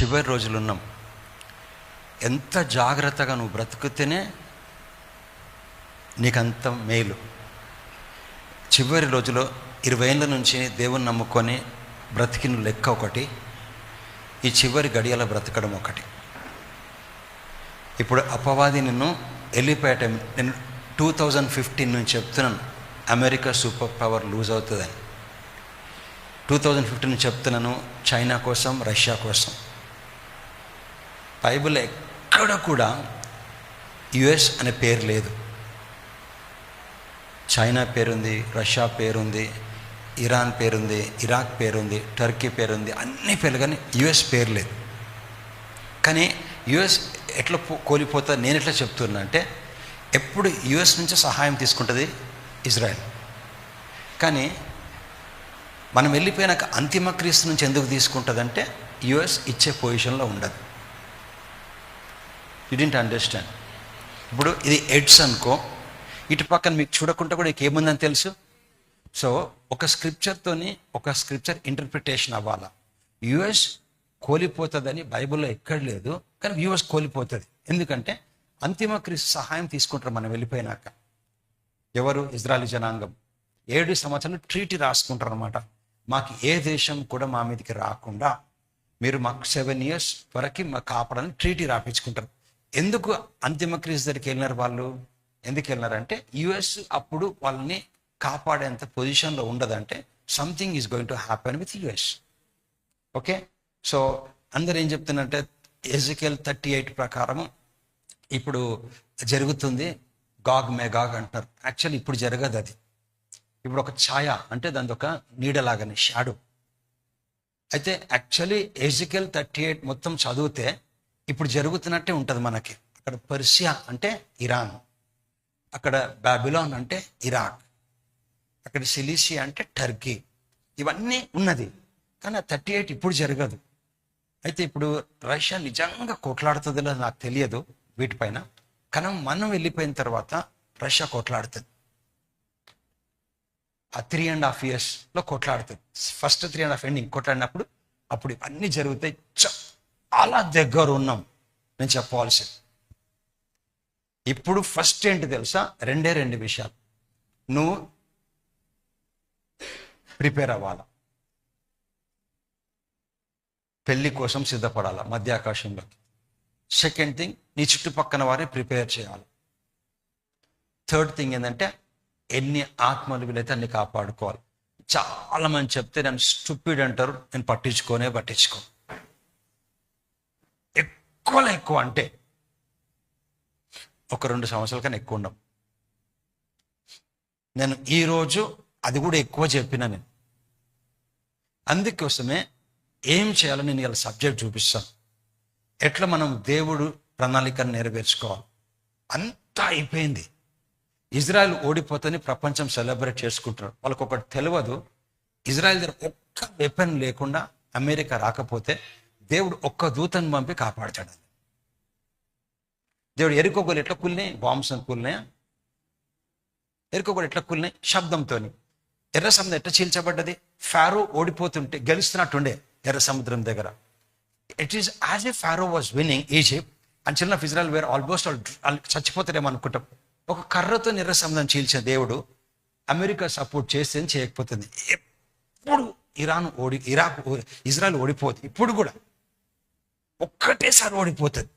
చివరి రోజులు ఉన్నాం ఎంత జాగ్రత్తగా నువ్వు బ్రతుకుతేనే నీకంత మేలు. చివరి రోజులో ఇరవై ఏళ్ళ నుంచి దేవుని నమ్ముకొని బ్రతికిన లెక్క ఒకటి ఈ చివరి గడియల బ్రతకడం ఒకటి. ఇప్పుడు అపవాది నిన్ను వెళ్ళిపోయేట నేను టూ థౌజండ్ ఫిఫ్టీన్ నుంచి చెప్తున్నాను అమెరికా సూపర్ పవర్ లూజ్ అవుతుందని. టూ థౌజండ్ ఫిఫ్టీన్ చెప్తున్నాను చైనా కోసం రష్యా కోసం. బైబిల్ ఎక్కడ కూడా యుఎస్ అనే పేరు లేదు. చైనా పేరుంది రష్యా పేరుంది ఇరాన్ పేరుంది ఇరాక్ పేరుంది టర్కీ పేరుంది అన్ని పేర్లు కానీ యుఎస్ పేరు లేదు. కానీ యుఎస్ ఎట్లా పో- కోల్పోతా నేను ఎట్లా చెప్తున్నా అంటే ఎప్పుడు యుఎస్ నుంచి సహాయం తీసుకుంటుంది ఇజ్రాయెల్. కానీ మనం వెళ్ళిపోయినాక అంతిమ క్రీస్తు నుంచి ఎందుకు తీసుకుంటుందంటే యుఎస్ ఇచ్చే పొజిషన్లో ఉండదు. యూ డింట్ అండర్స్టాండ్ ఇప్పుడు ఇది ఎడ్స్ అనుకో. ఇటు పక్కన మీకు చూడకుండా కూడా నీకు ఏముందని తెలుసు? సో ఒక స్క్రిప్చర్తోని ఒక స్క్రిప్చర్ ఇంటర్ప్రిటేషన్ అవ్వాలా? యుఎస్ కోల్పోతుందని బైబిల్లో ఎక్కడ లేదు కానీ యుఎస్ కోల్పోతుంది. ఎందుకంటే అంతిమ క్రీస్తు సహాయం తీసుకుంటారు మనం వెళ్ళిపోయినాక. ఎవరు? ఇజ్రాయల్ జనాంగం. ఏడు సంవత్సరాలు ట్రీటీ రాసుకుంటారు అనమాట మాకు ఏ దేశం కూడా మా మీదకి రాకుండా మీరు మాకు సెవెన్ ఇయర్స్ వరకు మా కాపాడని ట్రీటీ రాపించుకుంటారు. ఎందుకు అంతిమ క్రీస్తు దగ్గరికి వెళ్ళినారు వాళ్ళు? ఎందుకు వెళ్ళినారంటే యుఎస్ అప్పుడు వాళ్ళని కాపాడేంత పొజిషన్లో ఉండదంటే something is going to happen with US. Okay? So అందరు ఏం చెప్తున్నారంటే ఎజికల్ థర్టీ ఎయిట్ ప్రకారం ఇప్పుడు జరుగుతుంది. గాగ్ మెగాగ్ అంటారు. యాక్చువల్లీ ఇప్పుడు జరగదు అది. ఇప్పుడు ఒక ఛాయ అంటే దాని ఒక నీడలాగానే షాడో అయితే యాక్చువల్లీ ఎజికల్ థర్టీ ఎయిట్ మొత్తం చదివితే ఇప్పుడు జరుగుతున్నట్టే ఉంటుంది మనకి. అక్కడ పర్షియా అంటే ఇరాన్. అక్కడ బాబిలాన్ అంటే ఇరాక్. అక్కడ సిలీసియా అంటే టర్కీ. ఇవన్నీ ఉన్నది. కానీ ఆ థర్టీ ఎయిట్ ఇప్పుడు జరగదు. అయితే ఇప్పుడు రష్యా నిజంగా కొట్లాడుతుందో నాకు తెలియదు వీటిపైన. కానీ మనం వెళ్ళిపోయిన తర్వాత రష్యా కొట్లాడుతుంది. ఆ త్రీ అండ్ హాఫ్ ఇయర్స్లో కొట్లాడుతుంది. First three and half ending కొట్లాడినప్పుడు అప్పుడు ఇవన్నీ జరుగుతాయి. చాలా దగ్గర ఉన్నాం నేను చెప్పవలసింది. ఇప్పుడు ఫస్ట్ ఏంటి తెలుసా? రెండే రెండు విషయాలు. నువ్వు ప్రిపేర్ అవ్వాలా? పెళ్ళి కోసం సిద్ధపడాలా? మధ్యాకాశంలో సెకండ్ థింగ్ నీ చుట్టుపక్కన వారే ప్రిపేర్ చేయాలి. థర్డ్ థింగ్ ఏంటంటే ఎన్ని ఆత్మలు వీలైతే అన్ని కాపాడుకోవాలి. చాలా మంది చెప్తే నన్ను స్టూపిడ్ అంటారు. నేను పట్టించుకోనే పట్టించుకోను. ఎక్కువలో ఎక్కువ అంటే. ఒక రెండు సంవత్సరాల కన్నా ఎక్కువ ఉండం. నేను ఈరోజు అది కూడా ఎక్కువ చెప్పిన నేను. అందుకోసమే ఏం చేయాలో నేను ఇలా సబ్జెక్ట్ చూపిస్తాను. ఎట్లా మనం దేవుడు ప్రణాళికను నెరవేర్చుకోవాలి. అంతా అయిపోయింది. ఇజ్రాయెల్ ఓడిపోతని ప్రపంచం సెలబ్రేట్ చేసుకుంటున్నారు వాళ్ళకి ఒకటి తెలియదు ఇజ్రాయెల్ దగ్గర ఒక్క వెపన్ లేకుండా అమెరికా రాకపోతే దేవుడు ఒక్క దూతను పంపి కాపాడతాడు. దేవుడు ఎరుకోగోలు ఎట్లా కూలినాయి? బాంబ్స్ కూలినాయా? ఎరుకోగోలు ఎట్లా కూలినాయి? శబ్దంతోని. ఎర్ర సముద్రం ఎట్లా చీల్చబడ్డది? ఫారో ఓడిపోతుంటే గెలుస్తున్నట్టుండే ఎర్ర సముద్రం దగ్గర. It is as a Pharaoh was winning Egypt and children of Israel were almost చచ్చిపోతారేమో అనుకుంటాం. ఒక కర్రతో ఎర్ర సముద్రం చీల్చిన దేవుడు అమెరికా సపోర్ట్ చేస్తే చేయకపోతుంది? ఎప్పుడు ఇరాన్ ఓడి ఇరాక్ ఇజ్రాయల్ ఓడిపోతుంది ఇప్పుడు కూడా ఒక్కటేసారి ఓడిపోతుంది.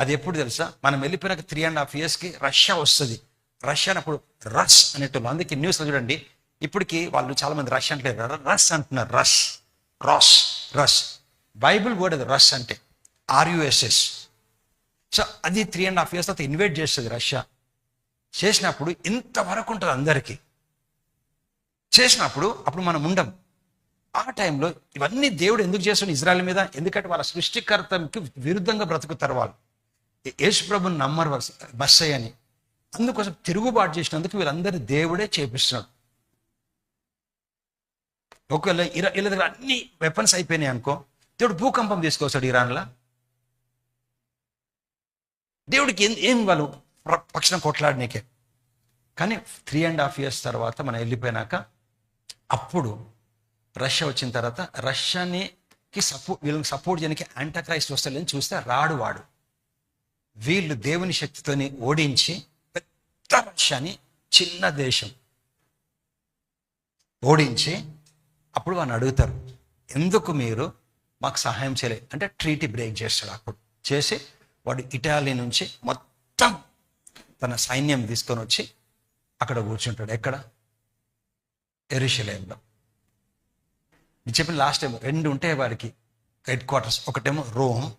అది ఎప్పుడు తెలుసా? మనం వెళ్ళిపోయినాక త్రీ అండ్ హాఫ్ ఇయర్స్కి రష్యా వస్తుంది. రష్యా అప్పుడు రష్ అనేటోళ్ళు. అందుకే న్యూస్లో చూడండి. ఇప్పటికి వాళ్ళు చాలామంది రష్ అంటలేరు రష్ అంటున్నారు. Rush Rosh. Rush Bible word అది రష్ అంటే. R U S S so అది త్రీ అండ్ హాఫ్ ఇయర్స్ తర్వాత ఇన్వైట్ చేస్తుంది రష్యా. చేసినప్పుడు ఇంతవరకు ఉంటుంది అందరికీ. చేసినప్పుడు అప్పుడు మనం ఉండం. ఆ టైంలో ఇవన్నీ దేవుడు ఎందుకు చేస్తాడు ఇజ్రాయల్ మీద? ఎందుకంటే వాళ్ళ సృష్టికర్తకి విరుద్ధంగా బ్రతుకుతారు వాళ్ళు. యేసు ప్రభుని నమ్మరు బస్సయ్య అని అందుకోసం తిరుగుబాటు చేసినందుకు వీళ్ళందరి దేవుడే చేపిస్తున్నాడు. ఒకవేళ ఇరా వీళ్ళ దగ్గర అన్ని వెపన్స్ అయిపోయినాయి అనుకో దేవుడు భూకంపం తీసుకొస్తాడు ఇరాన్లో. దేవుడికి ఏం ఏం వాళ్ళు పక్షం కొట్లాడినకే. కానీ త్రీ అండ్ హాఫ్ ఇయర్స్ తర్వాత మనం వెళ్ళిపోయినాక అప్పుడు రష్యా వచ్చిన తర్వాత రష్యానికి సపోర్ట్ వీళ్ళని సపోర్ట్ చేయడానికి యాంటాక్రైస్ట్ వస్తాడని చూస్తే రాడు వాడు. వీళ్ళు దేవుని శక్తితోని ఓడించి పెద్ద రష్యాని చిన్న దేశం ఓడించి అప్పుడు వాడిని అడుగుతారు ఎందుకు మీరు మాకు సహాయం చేయలేదు అంటే ట్రీటీ బ్రేక్ చేస్తాడు అప్పుడు. చేసి వాడు ఇటాలీ నుంచి మొత్తం తన సైన్యం తీసుకొని వచ్చి అక్కడ కూర్చుంటాడు. ఎక్కడ? ఎరుషలేంలో. నేను చెప్పిన లాస్ట్ టైం రెండు ఉంటాయి వారికి హెడ్ క్వార్టర్స్ ఒకటేమో రోమ్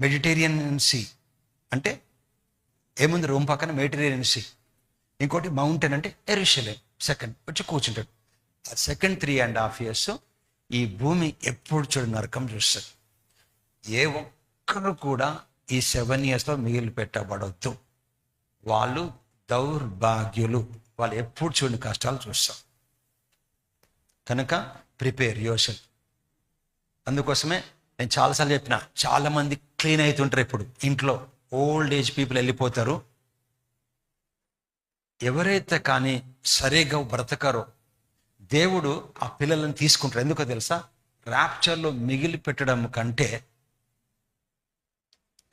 మెడిటేరియన్ సీ అంటే ఏముంది రోమ్ పక్కన? మెడిటేరియన్ సీ ఇంకోటి మౌంటైన్ అంటే ఎరుషలేం సెకండ్ వచ్చి కూర్చుంటాడు. ఆ second three and half years ఈ భూమి ఎప్పుడు చూడు నరకం చూస్తుంది. ఏ ఒక్కరు కూడా ఈ సెవెన్ ఇయర్స్లో మిగిలి పెట్టబడవద్దు వాళ్ళు దౌర్భాగ్యులు. వాళ్ళు ఎప్పుడు చూడని కష్టాలు చూస్తాం కనుక ప్రిపేర్ యోషన్ అందుకోసమే నేను చాలాసార్లు చెప్పిన చాలామంది క్లీన్ అవుతుంటారు ఇప్పుడు. ఇంట్లో ఓల్డ్ ఏజ్ పీపుల్ వెళ్ళిపోతారు. ఎవరైతే కానీ సరిగా బ్రతకారో దేవుడు ఆ పిల్లలను తీసుకుంటారు. ఎందుకో తెలుసా? ర్యాప్చర్లో మిగిలి పెట్టడం కంటే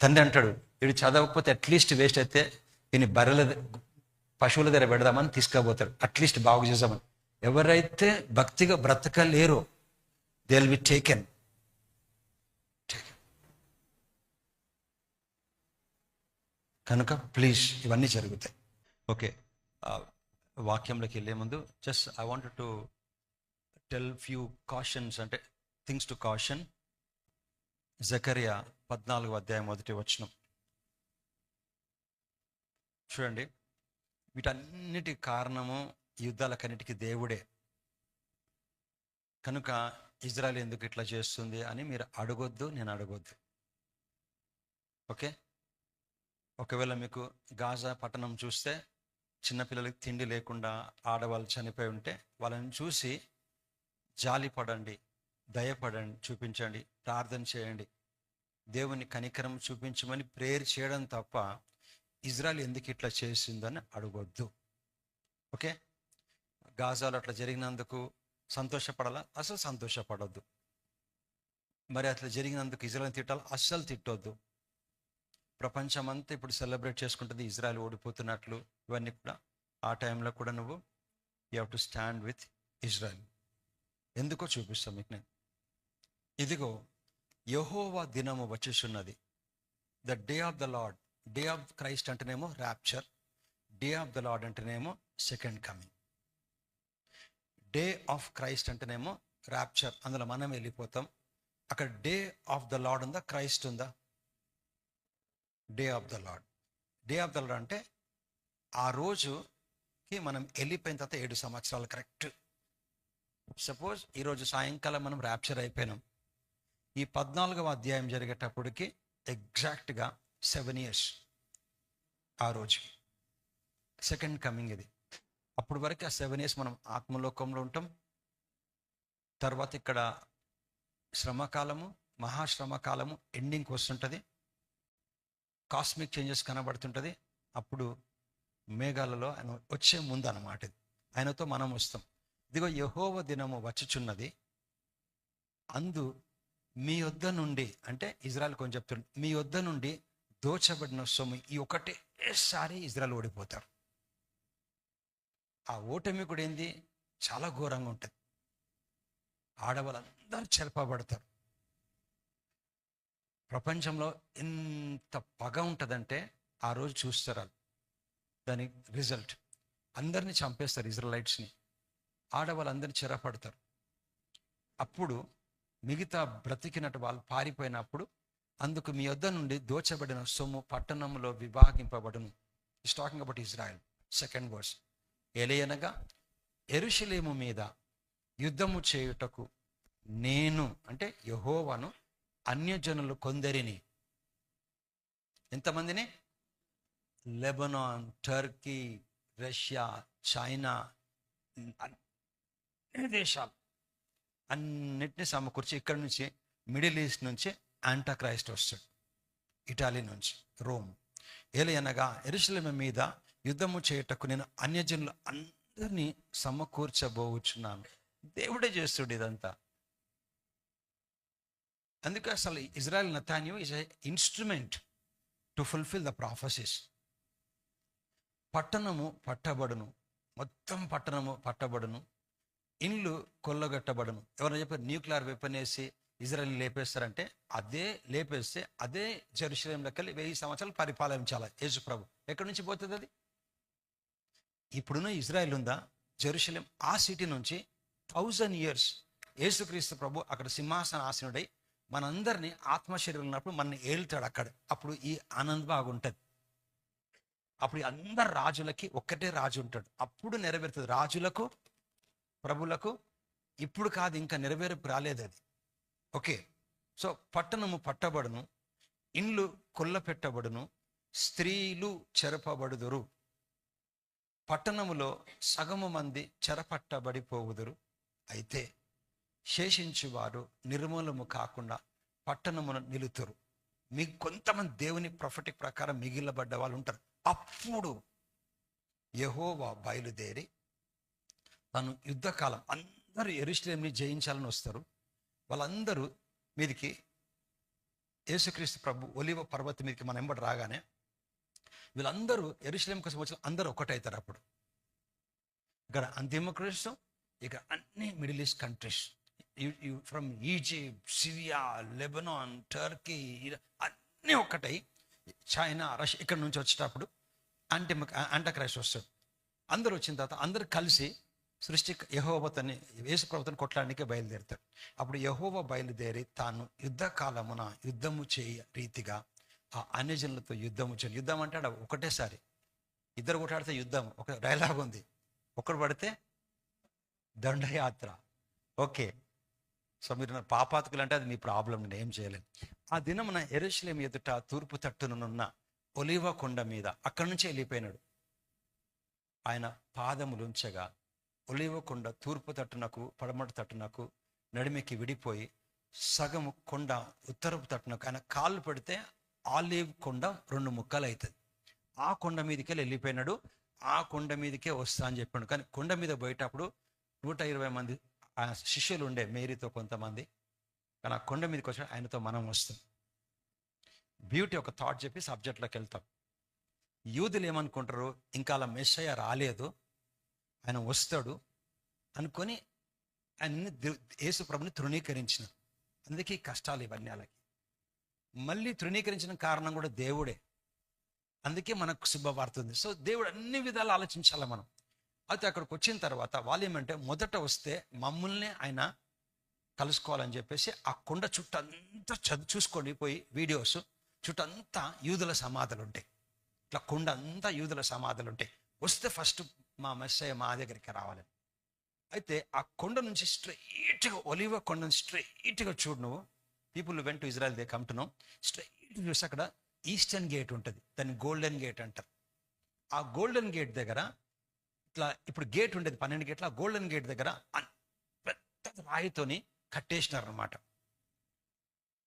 తండ్రి అంటాడు వీడు చదవకపోతే అట్లీస్ట్ వేస్ట్ అయితే దీన్ని బర్రెల పశువుల దగ్గర పెడదామని తీసుకుపోతాడు. అట్లీస్ట్ బాగు చేద్దామని. ఎవరైతే భక్తిగా బ్రతకలేరో దే విల్ బి టేకెన్ కనుక ప్లీజ్ ఇవన్నీ జరుగుతాయి. ఓకే వాక్యంలోకి వెళ్ళే ముందు just I want to tell few cautions అంటే థింగ్స్ టు కాషన్ జకరియా పద్నాలుగు అధ్యాయం మొదటి వచనం. చూడండి వీటన్నిటి కారణము యుద్ధాలకన్నిటికీ దేవుడే. కనుక ఇజ్రాయల్ ఎందుకు ఇట్లా చేస్తుంది అని మీరు అడగొద్దు నేను అడగొద్దు. ఓకే? ఒకవేళ మీకు గాజా పట్టణం చూస్తే చిన్నపిల్లలకి తిండి లేకుండా ఆడవాళ్ళు చనిపోయి ఉంటే వాళ్ళని చూసి జాలి పడండి దయపడండి చూపించండి ప్రార్థన చేయండి. దేవుని కనికరం చూపించమని ప్రేయర్ చేయడం తప్ప ఇజ్రాయల్ ఎందుకు ఇట్లా చేసిందని అడగొద్దు. ఓకే? గాజాలు అట్లా జరిగినందుకు సంతోషపడాలా? అసలు సంతోషపడొద్దు. మరి అట్లా జరిగినందుకు ఇజ్రాయల్ తిట్టాలి? అస్సలు తిట్టొద్దు. ప్రపంచమంతా ఇప్పుడు సెలబ్రేట్ చేసుకుంటుంది. ఇజ్రాయెల్ ఓడిపోతున్నట్లు ఇవన్నీ కూడా. ఆ టైంలో కూడా నువ్వు you have to stand with Israel. ఎందుకో చూపిస్తాం మీకు నేను. ఇదిగో యహోవా దినము వచ్చేసున్నది the day of the Lord day of Christ అంటేనేమో rapture day of the Lord అంటేనేమో second coming day of Christ అంటేనేమో ర్యాప్చర్ అందులో మనం వెళ్ళిపోతాం. అక్కడ డే ఆఫ్ ద లార్డ్ ఉందా? క్రైస్ట్ ఉందా? Day of the Lord. Day of the Lord అంటే ఆ రోజుకి మనం వెళ్ళిపోయిన తర్వాత ఏడు సంవత్సరాలు కరెక్ట్. సపోజ్ ఈరోజు సాయంకాలం మనం ర్యాప్చర్ అయిపోయినాం. ఈ పద్నాలుగవ అధ్యాయం జరిగేటప్పటికి ఎగ్జాక్ట్గా సెవెన్ ఇయర్స్ ఆ రోజుకి. సెకండ్ కమింగ్ ఇది. అప్పటి వరకు ఆ సెవెన్ ఇయర్స్ మనం ఆత్మలోకంలో ఉంటాం. తర్వాత ఇక్కడ శ్రమకాలము మహాశ్రమకాలము ఎండింగ్కి వస్తుంటుంది. కాస్మిక్ చేంజెస్ కనబడుతుంటుంది. అప్పుడు మేఘాలలో ఆయన వచ్చే ముందు అన్నమాట ఆయనతో మనం వస్తాం. ఇదిగో యహోవ దినము వచ్చుచున్నది. అందు మీ వద్ద నుండి అంటే ఇజ్రాయల్ కొంచెం చెప్తుంది మీ వద్ద నుండి దోచబడిన సొమ్ము ఈ ఒకటేసారి ఇజ్రాయల్ ఓడిపోతారు. ఆ ఓటమి కూడా ఏంది? చాలా ఘోరంగా ఉంటుంది. ఆడవాళ్ళందరూ చెరపబడతారు. ప్రపంచంలో ఎంత పగ ఉంటుందంటే ఆ రోజు చూస్తారు వాళ్ళు. దాని రిజల్ట్. అందరినీ చంపేస్తారు ఇజ్రాలైట్స్ని ఆడవాళ్ళందరినీ చెరపడతారు. అప్పుడు మిగతా బ్రతికినట్టు వాళ్ళు పారిపోయినప్పుడు అందుకు మీ వద్ద నుండి దోచబడిన సొమ్ము పట్టణంలో విభాగింపబడును. Is talking about Israel second verse ఎలయనగా ఎరుషలేము మీద యుద్ధము చేయుటకు నేను అంటే యహోవను అన్యజనులు కొందరిని. ఎంతమందిని? లెబనాన్ టర్కీ రష్యా చైనా అన్ని దేశాలు. అన్నిటిని సమకూర్చి ఇక్కడ నుంచి మిడిల్ ఈస్ట్ నుంచి యాంటాక్రైస్ట్ వస్తాడు. ఇటాలీ నుంచి రోమ్. ఏలయనగా ఎరుసలేమ మీద యుద్ధము చేయుటకు నేను అన్యజనులు అందరినీ సమకూర్చబోచున్నాను. దేవుడే చేస్తుడు ఇదంతా. అందుకే అసలు Israel Netanyahu is a instrument to fulfil the prophecies పట్టణము పట్టబడును. మొత్తం పట్టణము పట్టబడును. ఇండ్లు కొల్లగొట్టబడును. ఎవరైనా చెప్పారు న్యూక్లియర్ వెపన్ వేసి ఇజ్రాయల్ని లేపేస్తారంటే అదే లేపేస్తే అదే జెరూసలేంలోకి లెక్కలు వెయ్యి సంవత్సరాలు పరిపాలించాలి యేసు ప్రభు ఎక్కడి నుంచి పోతుంది అది? ఇప్పుడున్న ఇజ్రాయెల్ ఉందా జెరూసలేం ఆ సిటీ నుంచి థౌజండ్ ఇయర్స్ యేసుక్రీస్తు ప్రభు అక్కడ సింహాసన ఆసనుడై మనందరినీ ఆత్మశరీరం ఉన్నప్పుడు మన ఏళ్తాడు అక్కడ. అప్పుడు ఈ ఆనంద్ బాగుంటుంది. అప్పుడు అందరు రాజులకి ఒక్కటే రాజు ఉంటాడు. అప్పుడు నెరవేరుతుంది. రాజులకు ప్రభులకు ఇప్పుడు కాదు ఇంకా నెరవేర్పు రాలేదు అది. ఓకే. సో పట్టణము పట్టబడును ఇండ్లు కొల్ల పెట్టబడును స్త్రీలు చెరపబడుదురు. పట్టణములో సగము మంది చెరపట్టబడిపోవుదురు. అయితే శేషించువారు నిర్మూలము కాకుండా పట్టణమును నిలుతురు. మీ కొంతమంది దేవుని ప్రఫటి ప్రకారం మిగిలబడ్డ వాళ్ళు ఉంటారు అప్పుడు యహోవా బయలుదేరి తను యుద్ధకాలం అందరూ ఎరుశ్లేంని జయించాలని వస్తారు. వాళ్ళందరూ మీదికి యేసుక్రీస్తు ప్రభు ఒలివ పర్వతం మీదకి మన ఎంబడి రాగానే వీళ్ళందరూ ఎరుశ్లేం కోసం వచ్చిన అందరూ ఒకటవుతారు అప్పుడు. ఇక్కడ అంతిమ క్రీస్తు ఇక అన్ని Middle East countries. From Egypt Syria Lebanon Turkey అన్నీ ఒక్కటై చైనా రష్యా ఇక్కడ నుంచి వచ్చేటప్పుడు అంటి అంటక్రైస్ట్ వస్తాడు అందరూ వచ్చిన తర్వాత అందరూ కలిసి సృష్టి యహోవతని యేసు ప్రభుత్వం కొట్టడానికి బయలుదేరుతాడు అప్పుడు యహోవ బయలుదేరి తాను యుద్ధ కాలమున యుద్ధము చేయ రీతిగా ఆ అన్యజనులతో యుద్ధం చేయాలి యుద్ధం అంటే ఆడ ఒకటేసారి. ఇద్దరు కొట్లాడితే యుద్ధం. ఒక డైలాగ్ ఉంది. ఒకడు పడితే దండయాత్ర. ఓకే. సో మీరు పాపాతుకులు అంటే అది మీ ప్రాబ్లం నేను ఏం చేయలేదు ఆ దినమున ఎరుశలేం ఎదుట తూర్పు తట్టునున్న ఒలివ కొండ మీద అక్కడి నుంచి వెళ్ళిపోయినాడు. ఆయన పాదములుంచగా ఒలివ కొండ తూర్పు తట్టునకు పడమట తట్టునకు నడిమికి విడిపోయి సగము కొండ ఉత్తరపు తట్టునకు ఆయన కాళ్ళు పెడితే ఆలివ్ కొండ రెండు ముక్కలు అవుతుంది ఆ కొండ మీదకి వెళ్ళిపోయినాడు ఆ కొండ మీదకే వస్తా అని చెప్పాడు. కానీ కొండ మీద పోయేటప్పుడు నూట ఇరవై మంది శిష్యులు ఉండే మేరీతో కొంతమంది కానీ ఆ కొండ మీదకి వచ్చి ఆయనతో మనం వస్తాం. బ్యూటీ ఒక థాట్ చెప్పి సబ్జెక్ట్లోకి వెళ్తాం. యూదులు ఏమనుకుంటారు? ఇంకా అలా మెస్సయ్య రాలేదు ఆయన వస్తాడు అనుకొని ఆయన్ని యేసు ప్రభుని తృణీకరించిన అందుకే కష్టాలు ఇవన్నీ అలాగే. మళ్ళీ తృణీకరించిన కారణం కూడా దేవుడే. అందుకే మనకు శుభవార్త ఉంది. సో దేవుడు అన్ని విధాలు ఆలోచించాలి మనం. అయితే అక్కడికి వచ్చిన తర్వాత వాళ్ళు ఏమంటే మొదట వస్తే మమ్మల్ని ఆయన కలుసుకోవాలని చెప్పేసి ఆ కొండ చుట్టూ అంతా చదువు పోయి వీడియోస్ చుట్టూ అంతా యూదుల సమాధులు ఉంటాయి. ఇట్లా కొండ అంతా యూదుల సమాధులు ఉంటాయి. వస్తే ఫస్ట్ మా మెస్సయ్య మా దగ్గరికి రావాలని అయితే ఆ కొండ నుంచి స్ట్రైట్గా ఒలివ కొండ నుంచి స్ట్రైట్గా చూడు నువ్వు. పీపుల్ వెంట ఇజ్రాయల్ దే కంటున్నాం స్ట్రైట్ చూసి అక్కడ ఈస్టర్న్ గేట్ ఉంటుంది. దాన్ని గోల్డెన్ గేట్ అంటారు. ఆ గోల్డెన్ గేట్ దగ్గర ఇట్లా ఇప్పుడు గేట్ ఉండేది పన్నెండు గేట్లు ఆ గోల్డెన్ గేట్ దగ్గర పెద్ద రాయితోని కట్టేసినారు అనమాట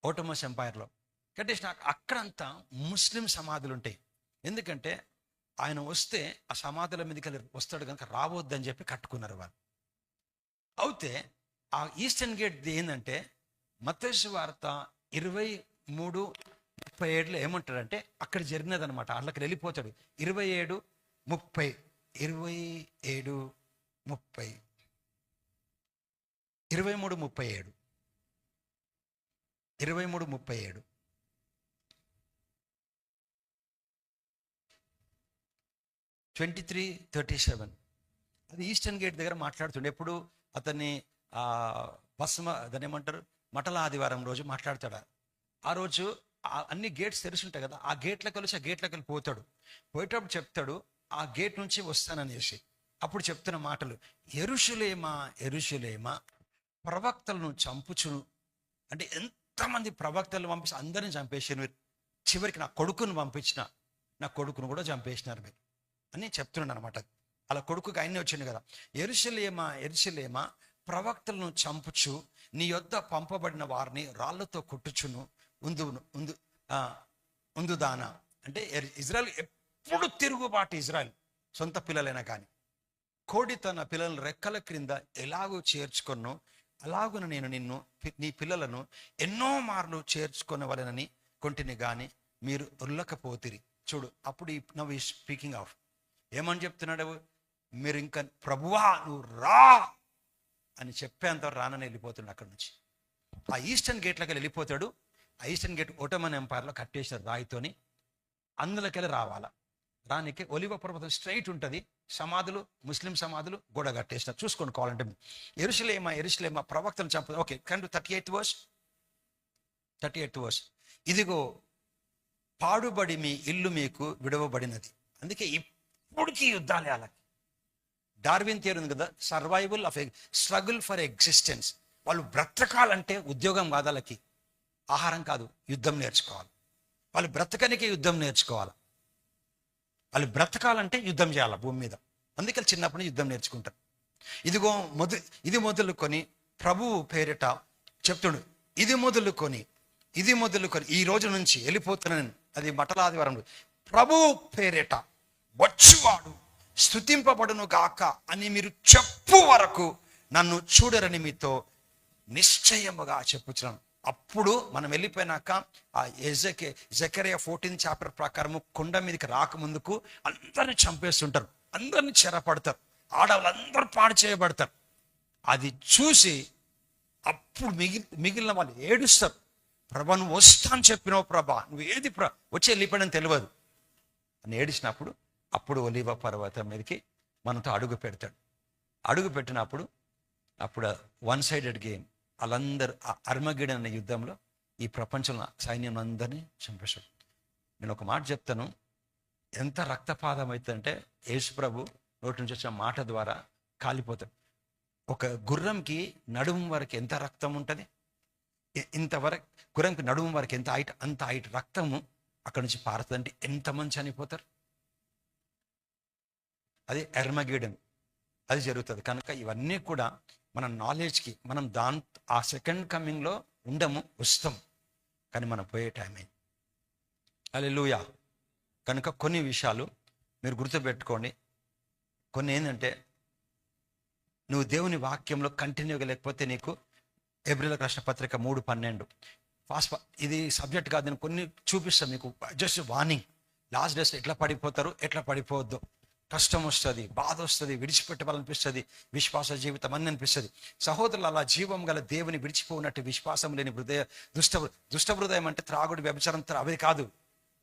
ఓటోమస్ ఎంపైర్లో కట్టేసిన అక్కడంతా ముస్లిం సమాధులు ఉంటాయి ఎందుకంటే ఆయన వస్తే ఆ సమాధుల మీదకి వెళ్ళి వస్తాడు కనుక రావద్దని చెప్పి కట్టుకున్నారు వాళ్ళు. అయితే ఆ ఈస్టర్న్ గేట్ ఏంటంటే మత్స్సు వార్త ఇరవై మూడు ముప్పై ఏడులో ఏమంటాడంటే అక్కడ జరిగినదనమాట అట్లకి వెళ్ళిపోతాడు. ఇరవై ఏడు ముప్పై. ఇరవై ఏడు ముప్పై. ఇరవై మూడు ముప్పై ఏడు. ఇరవై మూడు ముప్పై ఏడు. Twenty three thirty seven. అది ఈస్టర్న్ గేట్ దగ్గర మాట్లాడుతుండే. ఎప్పుడు? అతన్ని భస్మ దాన్ని ఏమంటారు? మటల ఆదివారం రోజు మాట్లాడతాడు. ఆ రోజు అన్ని గేట్స్ తెరుచుంటాయి కదా ఆ గేట్లకు కలిసి ఆ గేట్లకు వెళ్ళి పోతాడు. పోయేటప్పుడు చెప్తాడు ఆ గేట్ నుంచి వస్తాననేసి అప్పుడు చెప్తున్న మాటలు ఎరుషులేమా ఎరుషులేమా ప్రవక్తలను చంపుచును. అంటే ఎంతమంది ప్రవక్తలు పంపించి అందరిని చంపేసారు మీరు. చివరికి నా కొడుకును పంపించిన నా కొడుకును కూడా చంపేసినారు మీరు. అని చెప్తున్నాను అనమాట అలా కొడుకుకి ఆయన్ని వచ్చింది కదా ఎరుసలేమా ఎరుసలేమా ప్రవక్తలను చంపుచు నీ యొద్ద పంపబడిన వారిని రాళ్ళతో కొట్టుచును ఉందు ఉందు ఆ, అంటే ఇజ్రాయల్ ఇజ్రాయెల్ ఎప్పుడు తిరుగుబాటు ఇజ్రాయల్ సొంత పిల్లలైనా కానీ. కోడి తన పిల్లలను రెక్కల క్రింద ఎలాగో చేర్చుకొను అలాగున నేను నిన్ను పి- నీ పిల్లలను ఎన్నో మార్లు చేర్చుకునవలనని కొంటిని కానీ మీరు ఉల్లకపోతిరి చూడు అప్పుడు నవ్ ఈ స్పీకింగ్ ఆఫ్ ఏమని చెప్తున్నాడు? మీరు ఇంకా ప్రభువా నువ్వు రా! అని చెప్పేంత రానని వెళ్ళిపోతున్నాడు అక్కడి నుంచి. ఆ ఈస్టర్న్ గేట్లోకి వెళ్ళిపోతాడు. ఆ ఈస్టర్న్ గేట్ ఓటమన్ ఎంపైర్లో కట్టేశారు రాయితోని. అందులోకెళ్ళి రావాలా? రానికి ఒలివ పర్వతం స్ట్రైట్ ఉంటుంది. సమాధులు ముస్లిం సమాధులు గోడ కట్టేస్తారు చూసుకోండి కావాలంటే ఎరుసలేమా ఎరుసలేమా ప్రవక్తను చంపదు. ఓకే కన్ thirty eighth verse. Thirty eighth verse. ఇదిగో పాడుబడి మీ ఇల్లు మీకు విడవబడినది. అందుకే ఇప్పటికీ యుద్ధాలే వాళ్ళకి డార్విన్ థియరీ ఉంది కదా survival of struggle for existence వాళ్ళు బ్రతకాలంటే ఉద్యోగం కాదు వాళ్ళకి ఆహారం కాదు యుద్ధం నేర్చుకోవాలి. వాళ్ళు బ్రతకనికి యుద్ధం నేర్చుకోవాలి. వాళ్ళు బ్రతకాలంటే యుద్ధం చేయాలి భూమి మీద. అందుకే చిన్నప్పటి నుంచి యుద్ధం నేర్చుకుంటారు. ఇదిగో మొదలు ఇది మొదలుకొని ప్రభువు పేరిట చెప్తుడు ఇది మొదలుకొని ఇది మొదలుకొని ఈ రోజు నుంచి వెళ్ళిపోతున్నాను. అది మటలాదివారం ప్రభు పేరిట వచ్చువాడు. స్థుతింపబడును గాక అని మీరు చెప్పు వరకు నన్ను చూడరని మీతో నిశ్చయముగా చెప్పుచున్నాను. అప్పుడు మనం వెళ్ళిపోయినాక ఆ ఎజకే జకరియా ఫోర్టీన్ చాప్టర్ ప్రకారము కొండ మీదకి రాకముందుకు అందరిని చంపేస్తుంటారు. అందరిని చెరపడతారు. ఆడవాళ్ళందరూ పాడు చేయబడతారు. అది చూసి అప్పుడు మిగిలి మిగిలిన వాళ్ళు ఏడుస్తారు. ప్రభా నువ్వు వస్తా అని చెప్పినావు ప్రభా. నువ్వు ఏది ప్ర వచ్చి వెళ్ళిపోయాడని తెలియదు. అని ఏడిచినప్పుడు అప్పుడు ఒలివ పర్వతం మీదకి మనతో అడుగు పెడతాడు. అడుగు పెట్టినప్పుడు అప్పుడు వన్ సైడెడ్ గేమ్ వాళ్ళందరూ అర్మగిడ అనే యుద్ధంలో ఈ ప్రపంచంలో సైన్యం అందరినీ చంపేశాడు. నేను ఒక మాట చెప్తాను ఎంత రక్తపాతం అవుతుందంటే యేసు ప్రభు నోటి నుంచి వచ్చిన మాట ద్వారా కాలిపోతాడు. ఒక గుర్రంకి నడుము వరకు ఎంత రక్తం ఉంటుంది? ఇంతవరకు గుర్రంకి నడుము వరకు ఎంత హైట్ అంత హైట్ రక్తము అక్కడి నుంచి పారుతుందంటే ఎంతమంది చనిపోతారు? అది ఎర్మగీడన్ అది జరుగుతుంది. కనుక ఇవన్నీ కూడా మన నాలెడ్జ్కి మనం దాని ఆ సెకండ్ కమింగ్లో ఉండము వస్తాం కానీ మనం పోయే టైం అయింది లూయా కనుక కొన్ని విషయాలు మీరు గుర్తుపెట్టుకోండి. కొన్ని ఏంటంటే నువ్వు దేవుని వాక్యంలో కంటిన్యూగా లేకపోతే నీకు ఏప్రిల్ కృష్ణ పత్రిక మూడు పన్నెండు. ఫాస్ట్ ఇది సబ్జెక్ట్ కాదు నేను కొన్ని చూపిస్తాను మీకు. జస్ట్ వార్నింగ్ లాస్ట్ డేస్ ఎట్లా పడిపోతారు ఎట్లా పడిపోవద్దు. కష్టం వస్తుంది బాధ వస్తుంది విడిచిపెట్టవాలనిపిస్తుంది విశ్వాస జీవితం అని అనిపిస్తుంది. సహోదరులు అలా జీవం గల దేవుని విడిచిపోనట్టు విశ్వాసం లేని హృదయ దుష్ట దుష్ట హృదయం అంటే త్రాగుడు వ్యభిచారం అవి కాదు.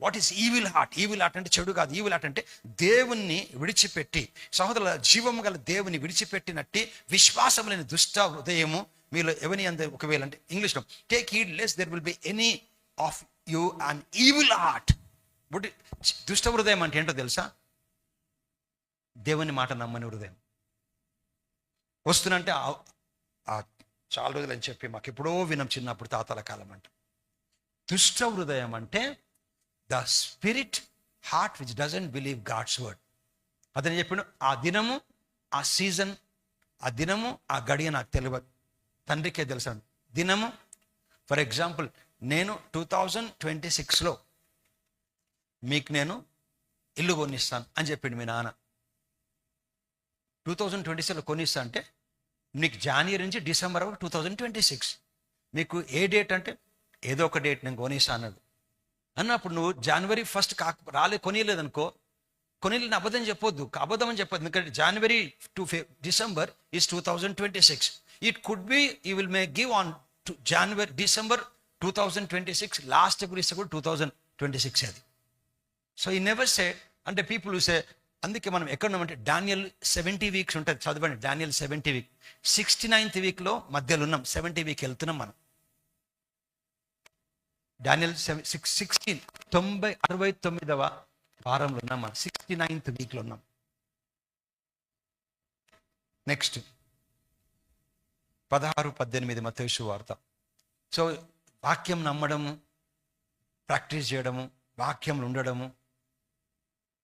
What is evil heart evil heart అంటే చెడు కాదు. ఈవిల్ హార్ట్ అంటే దేవుణ్ణి విడిచిపెట్టి. సహోదరుల జీవం గల దేవుని విడిచిపెట్టినట్టి విశ్వాసం లేని దుష్ట హృదయము మీలో ఎవని అంద ఒకవేళ అంటే ఇంగ్లీష్లో take heed lest there will be any of you and evil heart బుడ్ దుష్ట హృదయం అంటే ఏంటో తెలుసా? దేవుని మాట నమ్మని హృదయం. వస్తున్నంటే ఆ- చాలా రోజులు అని చెప్పి మాకు ఎప్పుడో వినం చిన్నప్పుడు తాతల కాలం అంట. దుష్ట హృదయం అంటే the spirit heart which doesn't believe God's word. అతను చెప్పాడు ఆ దినము ఆ సీజన్ ఆ దినము ఆ గడియ నాకు తెలియదు తండ్రికే తెలుసాను దినము ఫర్ ఎగ్జాంపుల్ నేను టూ థౌజండ్ ట్వంటీ సిక్స్లో మీకు నేను ఇల్లు కొనిస్తాను అని చెప్పిండు మీ నాన్న. టూ థౌజండ్ ట్వంటీ సిక్స్లో కొనిస్తా అంటే మీకు జనవరి నుంచి డిసెంబర్ వరకు టూ థౌజండ్ ట్వంటీ సిక్స్ మీకు ఏ డేట్ అంటే ఏదో ఒక డేట్ నేను కొనిస్తా అన్నాడు. అన్నప్పుడు నువ్వు జనవరి ఫస్ట్ కాక రాలే కొనియలేదనుకో కొనిలేని అబద్ధం చెప్పొద్దు అబద్ధం అని చెప్పొద్దు. ఎందుకంటే January to December is two thousand twenty six. It could be you will may give on to January December two thousand twenty six last ఎప్పుడు ఇస్తే కూడా టూ థౌజండ్ ట్వంటీ సిక్స్ అది. సో ఈ నెవర్ సే అంటే people సే అందుకే మనం ఎక్కడ ఉన్నామంటే డానియల్ సెవెంటీ వీక్స్ ఉంటుంది. చదవండి. Daniel seventy week. Sixty ninth వీక్లో మధ్యలో ఉన్నాం. సెవెంటీ వీక్ వెళ్తున్నాం మనం. డానియల్ సెవెన్ సిక్స్ సిక్స్టీన్ తొంభై అరవై తొమ్మిదవ వారంలో ఉన్నాం మనం. సిక్స్టీ నైన్త్ వీక్లో ఉన్నాం. నెక్స్ట్. పదహారు పద్దెనిమిది మతేషు వార్త. సో వాక్యం నమ్మడము ప్రాక్టీస్ చేయడము వాక్యంలో ఉండడము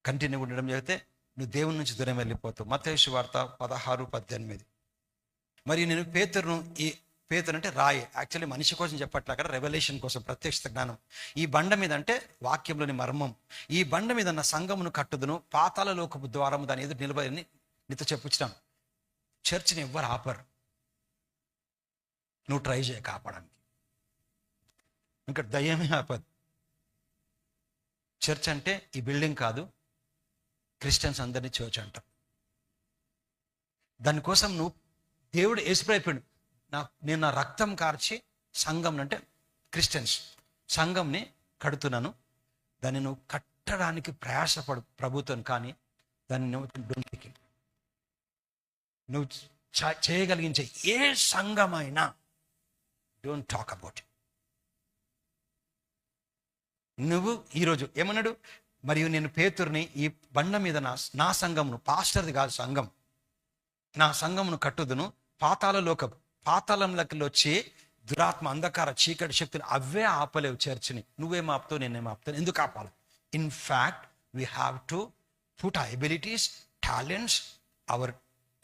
కంటిన్యూ ఉండడం జరిగితే నువ్వు దేవుని నుంచి దూరం వెళ్ళిపోతావు. మతేషు వార్త పదహారు పద్దెనిమిది. మరి నేను పేతురును ఈ పేతురు అంటే రాయి. యాక్చువల్లీ మనిషి కోసం చెప్పట్లే అక్కడ రెవల్యూషన్ కోసం ప్రత్యక్ష జ్ఞానం. ఈ బండ మీద అంటే వాక్యంలోని మర్మం. ఈ బండ మీద నా సంఘమును కట్టుదును పాతాల లోకపు ద్వారము దాని ఎదురు నిలబడి నీతో చెప్పుచ్చాను చర్చిని ఎవ్వరు ఆపరు. నువ్వు ట్రై చేయ కాపాడానికి ఇంకా దయ్యమే ఆపదు. చర్చ్ అంటే ఈ బిల్డింగ్ కాదు క్రిస్టియన్స్ అందరినీ చర్చ్ అంటాం. దానికోసం నువ్వు దేవుడు ఏసుప్రైపోయాడు నా నేను నా రక్తం కార్చి సంఘం అంటే క్రిస్టియన్స్ సంఘంని కడుతున్నాను. దాన్ని నువ్వు కట్టడానికి ప్రయాసపడు ప్రభుత్వం కానీ దాన్ని నువ్వు నువ్వు చ- చేయగలిగించే ఏ సంఘమైనా డోంట్ టాక్ అబౌట్ నువ్వు ఈరోజు ఏమన్నాడు? మరియు నేను పేతుర్ని ఈ బండ మీద నా నా సంఘమును పాస్టర్ది కాదు సంఘం. నా సంఘమును కట్టుదును పాతాలలోక పాతాళంలోకి వచ్చి దురాత్మ అంధకార చీకటి శక్తులు అవే ఆపలేవు చర్చిని. నువ్వేం ఆపుతావు నేనేం ఆపుతాను ఎందుకు ఆపాలి? In fact we have to put ఆ abilities talents our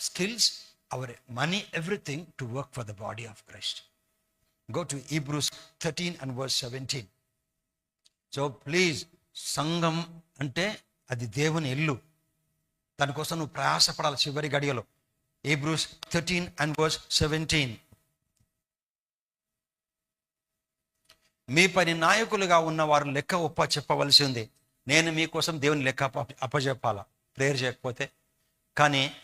skills our money everything to work for the body of Christ go to Hebrews thirteen and verse seventeen so please సంఘం అంటే అది దేవుని ఇల్లు. దానికోసం నువ్వు ప్రయాసపడాలి చివరి గడియలో. Hebrews thirteen and verse seventeen మీ పని నాయకులుగా ఉన్న వారు లెక్క ఒప్ప చెప్పవలసి ఉంది. నేను మీకోసం దేవుని లెక్క అప్పచెప్పాల అప్పచెప్పాలా ప్రేయర్ చేయకపోతే. కానీ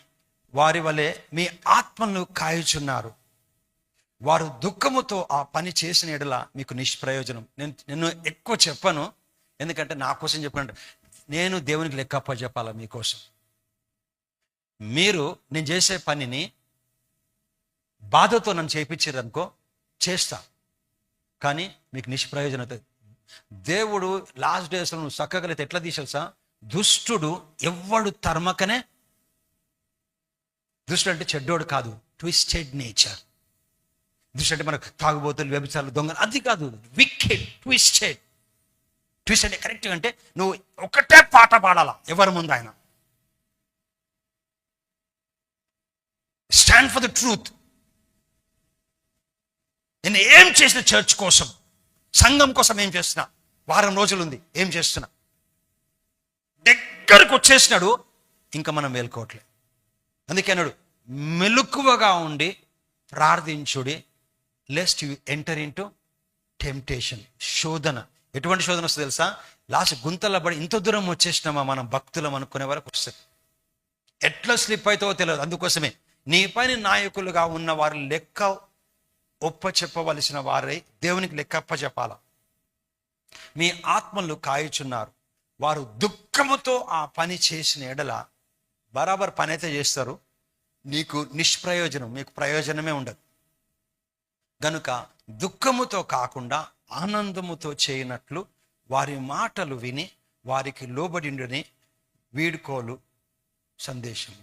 వారి వలె మీ ఆత్మను కాయుచున్నారు. వారు దుఃఖముతో ఆ పని చేసిన ఎడల మీకు నిష్ప్రయోజనం. నేను నేను ఎక్కువ చెప్పను. ఎందుకంటే నా కోసం చెప్పండి నేను దేవునికి లెక్క అప్పచెప్పాలా మీకోసం? మీరు నేను చేసే పనిని బాధతో నన్ను చేయించారు అనుకో చేస్తా. కానీ మీకు నిష్ప్రయోజనం అవుతుంది. దేవుడు లాస్ట్ డేస్లో నువ్వు చక్కగలైతే ఎట్లా తీసేసా దుష్టుడు ఎవ్వడు తర్మకనే దుష్టుడు అంటే చెడ్డోడు కాదు ట్విస్టెడ్ నేచర్ దుష్టు అంటే మనకు తాగుబోతులు వ్యభిచారులు దొంగలు అది కాదు వికెడ్ ట్విస్టెడ్ చూసండి అంటే అంటే నువ్వు ఒకటే పాట పాడాలా. ఎవరి ముందు ఆయన స్టాండ్ ఫర్ ద ట్రూత్ నేను ఏం చేసిన చర్చ్ కోసం? సంఘం కోసం ఏం చేస్తున్నా? వారం రోజులు ఉంది ఏం చేస్తున్నా? దగ్గరకు వచ్చేసినాడు ఇంకా మనం మేల్కోవట్లేదు అందుకే అన్నాడు మెలకువగా ఉండి ప్రార్థించుడి lest you enter into temptation శోధన. ఎటువంటి శోధన వస్తుంది తెలుసా? లాస్ట్ గుంతల్లో పడి ఇంత దూరం వచ్చేసినామా మనం భక్తులం అనుకునే వరకు వస్తుంది. ఎట్లా స్లిప్ అవుతావో తెలియదు. అందుకోసమే నీ పైన నాయకులుగా ఉన్న వారు లెక్క ఒప్ప చెప్పవలసిన వారై దేవునికి లెక్కప్ప చెప్పాల? మీ ఆత్మలు కాయుచున్నారు. వారు దుఃఖముతో ఆ పని చేసిన ఎడల బరాబర్ పని అయితే చేస్తారు. నీకు నిష్ప్రయోజనం మీకు ప్రయోజనమే ఉండదు. గనుక దుఃఖముతో కాకుండా ఆనందముతో చేయనట్లు వారి మాటలు విని వారికి లోబడిండుని వీడుకోలు సందేశం